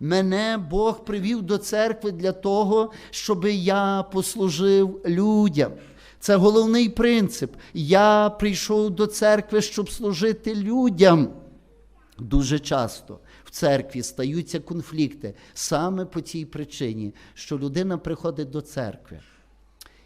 Мене Бог привів до церкви для того, щоб я послужив людям. Це головний принцип. Я прийшов до церкви, щоб служити людям. Дуже часто в церкві стаються конфлікти саме по цій причині, що людина приходить до церкви.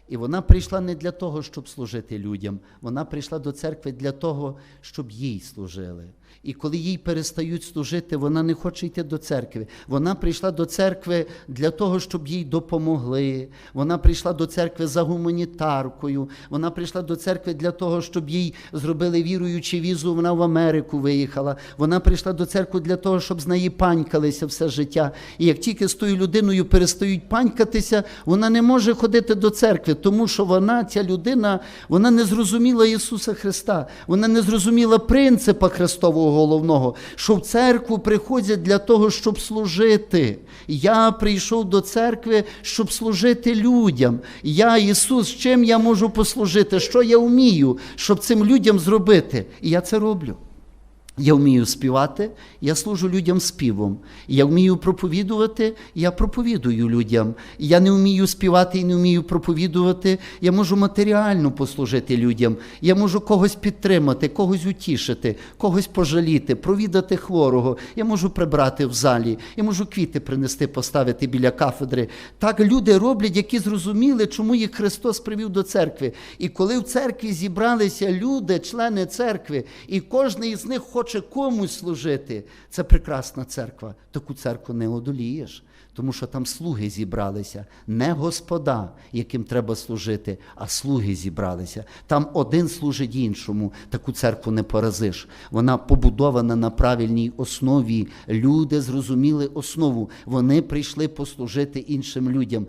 І вона прийшла не для того, щоб служити людям, вона прийшла до церкви для того, щоб їй служили. І коли їй перестають служити, вона не хоче йти до церкви. Вона прийшла до церкви для того, щоб їй допомогли. Вона прийшла до церкви за гуманітаркою. Вона прийшла до церкви для того, щоб їй зробили віруючу візу. Вона в Америку виїхала. Вона прийшла до церкви для того, щоб з неї панькалися все життя. І як тільки з тою людиною перестають панькатися, вона не може ходити до церкви, тому що вона, ця людина, вона не зрозуміла Ісуса Христа, вона не зрозуміла принципа Христового головного, що в церкву приходять для того, щоб служити. Я прийшов до церкви, щоб служити людям. Я, Ісус, чим я можу послужити? Що я вмію, щоб цим людям зробити? І я це роблю. Я вмію співати, я служу людям співом. Я вмію проповідувати, я проповідую людям. Я не вмію співати і не вмію проповідувати. Я можу матеріально послужити людям. Я можу когось підтримати, когось утішити, когось пожаліти, провідати хворого. Я можу прибрати в залі, я можу квіти принести, поставити біля кафедри. Так люди роблять, які зрозуміли, чому їх Христос привів до церкви. І коли в церкві зібралися люди, члени церкви, і кожен із них хоче комусь служити, це прекрасна церква. Таку церкву не одолієш. Тому що там слуги зібралися, не господа, яким треба служити, а слуги зібралися. Там один служить іншому. Таку церкву не поразиш. Вона побудована на правильній основі. Люди зрозуміли основу. Вони прийшли послужити іншим людям.